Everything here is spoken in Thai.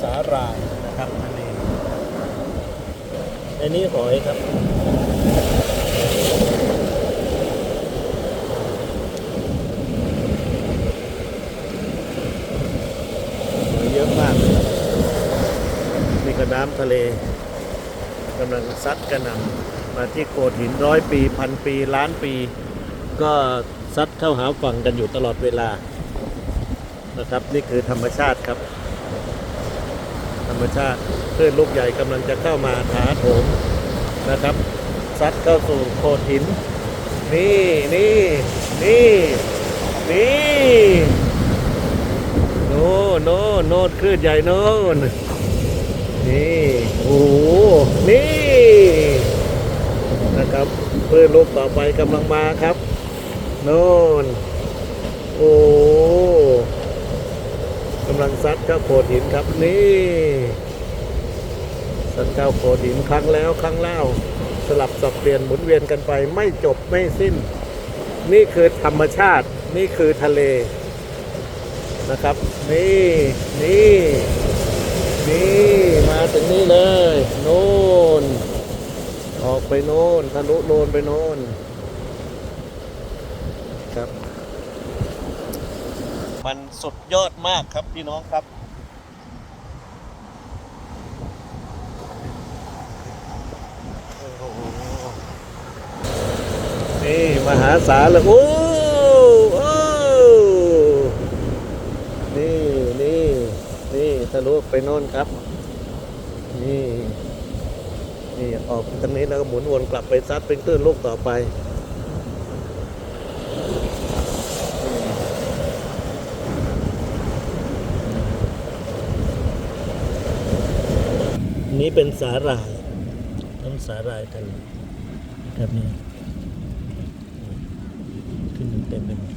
สาหร่ายนะครับทะเลอันนี้หอยครับ หอยเยอะมากครับนี่ก็น้ำทะเลกำลังซัดกระหน่ำมาที่โขดหินร้อยปีพันปีล้านปี ก็ซัดเข้าหาฝั่งกันอยู่ตลอดเวลานะครับ นี่คือธรรมชาติครับ รรมชาติคลื่นลูกใหญ่กำลังจะเข้ามาถาโถมนะครับซัดเข้าสู่โขดหิน นี่นี่นี่นี่โน่นโน่นโน่นคลื่นใหญ่โน่นนี่โอ้โหนี่นะครับคลื่นลูกต่อไปกำลังมาครับ โน่นโอ้ำลังซัดเข้าโขดหินครับนี่ซัดเข้าโขดหินครั้งแล้วครั้งเล่าสลับสับเปลี่ยนหมุนเวียนกันไปไม่จบไม่สิ้น นี่คือธรรมชาติ นี่คือทะเลนะครับ นี่นี่นี่มาถึงนี่เลยโน่นออกไปโน่นทะลุโน่นไปโน่นครับ มันสุดยอดมากครับพี่น้องครับ นี่มหาศาลเลยโอ้โอ้นี่นี่นี่ทะลุไปโน่นครับ นี่นี่ออกทางนี้แล้วก็หมุนวนกลับไปซัดเป็นคลื่นลูกต่อไป นี้เป็นสาหร่าย ต้นสาหร่ายทะเลครับนี่ขึ้นเต็มไปหมด